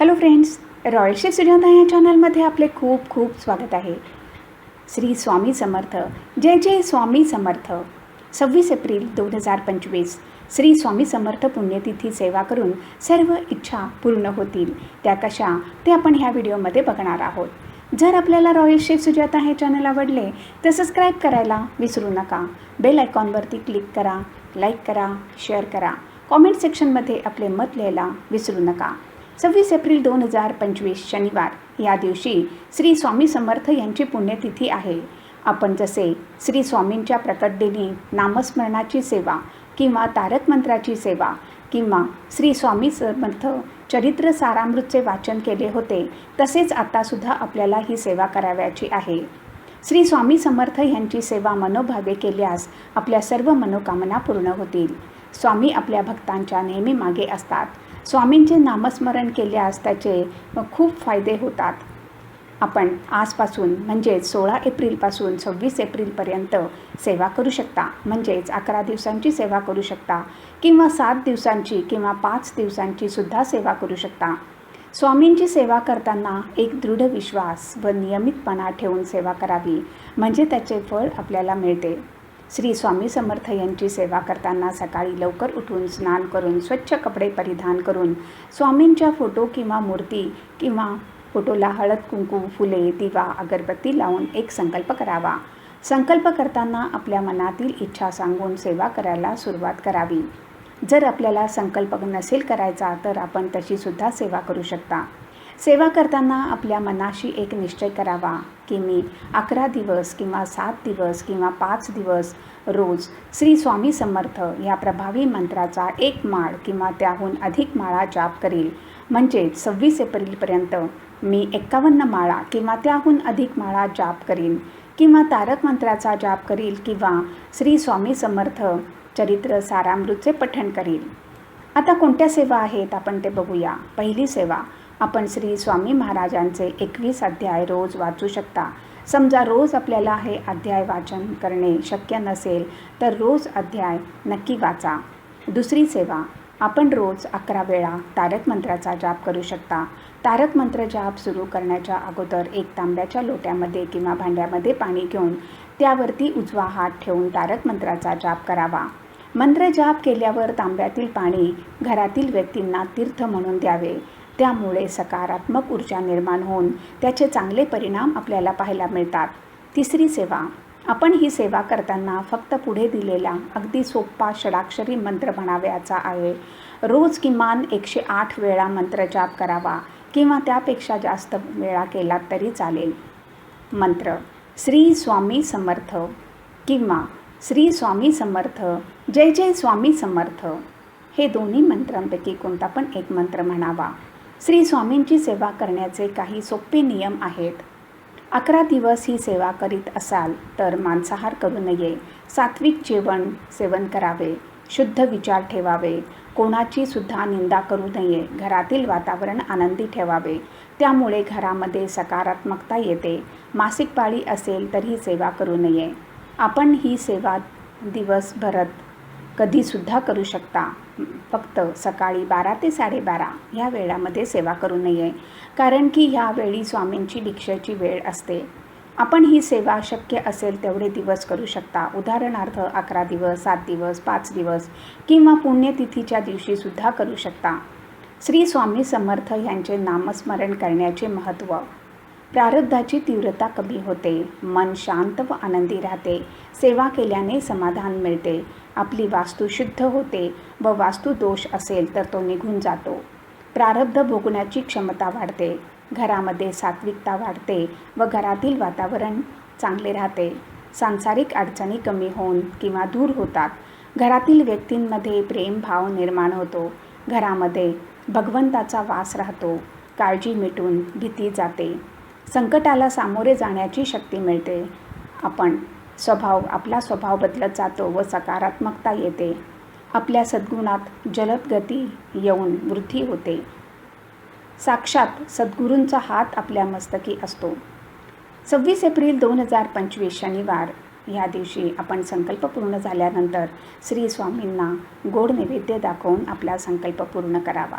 Hello friends royal chef Sujata या चॅनलमध्ये आपले खूप खूप स्वागत आहे. श्री स्वामी समर्थ जय जय स्वामी समर्थ. सव्वीस एप्रिल दोन हजार पंचवीस श्री स्वामी समर्थ पुण्यतिथी सेवा करून सर्व इच्छा पूर्ण होतील. त्या कशा ते आपण ह्या व्हिडिओमध्ये बघणार आहोत. जर आपल्याला रॉयल शेफ सुजाता हे चॅनल आवडले तर सबस्क्राईब करायला विसरू नका. बेल आयकॉनवरती क्लिक करा लाईक करा शेअर करा. कॉमेंट सेक्शनमध्ये आपले मत लिहायला विसरू नका. सव्वीस एप्रिल दोन हजार पंचवीस शनिवार. या दिवशी श्री स्वामी समर्थ यांची पुण्यतिथी आहे. आपण जसे श्री स्वामींच्या प्रकटदिनी नामस्मरणाची सेवा किंवा तारक मंत्राची सेवा किंवा श्री स्वामी समर्थ चरित्र सारामृतचे वाचन केले होते तसेच आत्तासुद्धा आपल्याला ही सेवा करावयाची आहे. श्री स्वामी समर्थ यांची सेवा मनोभावे केल्यास आपल्या सर्व मनोकामना पूर्ण होतील. स्वामी आपल्या भक्तांच्या नेहमी मागे असतात. स्वामींचे नामस्मरण केल्यास त्याचे खूप फायदे होतात. आपण आजपासून म्हणजेच सोळा एप्रिलपासून सव्वीस एप्रिलपर्यंत सेवा करू शकता. म्हणजेच अकरा दिवसांची सेवा करू शकता किंवा सात दिवसांची किंवा पाच दिवसांची सुद्धा सेवा करू शकता. स्वामींची सेवा करताना एक दृढ विश्वास व नियमितपणा ठेवून सेवा करावी म्हणजे त्याचे फळ आपल्याला मिळते. श्री स्वामी समर्थ यांची सेवा करताना सकाळी लवकर उठून स्नान करून स्वच्छ कपडे परिधान करून स्वामींच्या फोटो किंवा मूर्ती किंवा फोटोला हळद कुंकू फुले दिवा अगरबत्ती लावून एक संकल्प करावा. संकल्प करताना आपल्या मनातील इच्छा सांगून सेवा करायला सुरुवात करावी. जर आपल्याला संकल्प नसेल करायचा तर आपण तशीसुद्धा सेवा करू शकता. सेवा करताना आपल्या मनाशी एक निश्चय करावा की मी अकरा दिवस किंवा सात दिवस किंवा पाच दिवस रोज श्री स्वामी समर्थ या प्रभावी मंत्राचा एक माळ किंवा त्याहून अधिक माळा जाप करील. म्हणजेच सव्वीस एप्रिलपर्यंत मी एक्कावन्न माळा किंवा त्याहून अधिक माळा जाप करीन. किंवा तारक मंत्राचा जाप करील किंवा श्री स्वामी समर्थ चरित्र सारामृतचे पठण करील. आता कोणत्या सेवा आहेत आपण ते बघूया. पहिली सेवा आपण श्री स्वामी महाराजांचे एकवीस अध्याय रोज वाचू शकता. समजा रोज आपल्याला हे अध्याय वाचन करणे शक्य नसेल तर रोज अध्याय नक्की वाचा. दुसरी सेवा आपण रोज अकरा वेळा तारक मंत्राचा जाप करू शकता. तारक मंत्र जाप सुरू करण्याच्या अगोदर एक तांब्याच्या लोट्यामध्ये किंवा भांड्यामध्ये पाणी घेऊन त्यावरती उजवा हात ठेवून तारक मंत्राचा जाप करावा. मंत्र जाप केल्यावर तांब्यातील पाणी घरातील व्यक्तींना तीर्थ म्हणून द्यावे. त्यामुळे सकारात्मक ऊर्जा निर्माण होऊन त्याचे चांगले परिणाम आपल्याला पाहायला मिळतात. तिसरी सेवा. आपण ही सेवा करताना फक्त पुढे दिलेला अगदी सोप्पा षडाक्षरी मंत्र म्हणावयाचा आहे. रोज किमान एकशे आठ वेळा मंत्र जाप करावा किंवा त्यापेक्षा जास्त वेळा केला तरी चालेल. मंत्र. श्री स्वामी समर्थ. किंवा श्री स्वामी समर्थ जय जय स्वामी समर्थ. हे दोन्ही मंत्रांपैकी कोणता पण एक मंत्र म्हणावा. श्री स्वामींची सेवा करण्याचे काही सोपे नियम आहेत. अकरा दिवस ही सेवा करीत असाल तर मांसाहार करू नये. सात्विक जेवण सेवन करावे. शुद्ध विचार ठेवावे. कोणाची सुद्धा निंदा करू नये. घरातील वातावरण आनंदी ठेवावे. त्यामुळे घरामध्ये सकारात्मकता येते. मासिक पाळी असेल तर ही सेवा करू नये. आपण ही सेवा दिवसभरात कधीसुद्धा करू शकता. फक्त सकाळी बारा ते साडेबारा ह्या वेळामध्ये सेवा करू नये. कारण की ह्यावेळी स्वामींची दीक्षेची वेळ असते. आपण ही सेवा शक्य असेल तेवढे दिवस करू शकता. उदाहरणार्थ अकरा दिवस सात दिवस पाच दिवस किंवा पुण्यतिथीच्या दिवशीसुद्धा करू शकता. श्री स्वामी समर्थ यांचे नामस्मरण करण्याचे महत्त्व प्रारब्धाची तीव्रता कमी होते. मन शांत व आनंदी राहते. सेवा केल्याने समाधान मिळते. आपली वास्तू शुद्ध होते व वास्तू दोष असेल तर तो निघून जातो. प्रारब्ध भोगण्याची क्षमता वाढते. घरामध्ये सात्विकता वाढते व घरातील वातावरण चांगले राहते. सांसारिक अडचणी कमी होऊन किंवा दूर होतात. घरातील व्यक्तींमध्ये प्रेमभाव निर्माण होतो. घरामध्ये भगवंताचा वास राहतो. काळजी मिटून भीती जाते. संकटाला सामोरे जाण्याची शक्ती मिळते. आपण स्वभाव आपला स्वभाव बदलत जातो व सकारात्मकता येते. आपल्या सद्गुणात जलद गती येऊन वृद्धी होते. साक्षात सद्गुरूंचा हात आपल्या मस्तकी असतो. सव्वीस एप्रिल दोन हजार पंचवीस शनिवार ह्या दिवशी आपण संकल्प पूर्ण झाल्यानंतर श्री स्वामींना गोड नैवेद्य दाखवून आपला संकल्प पूर्ण करावा.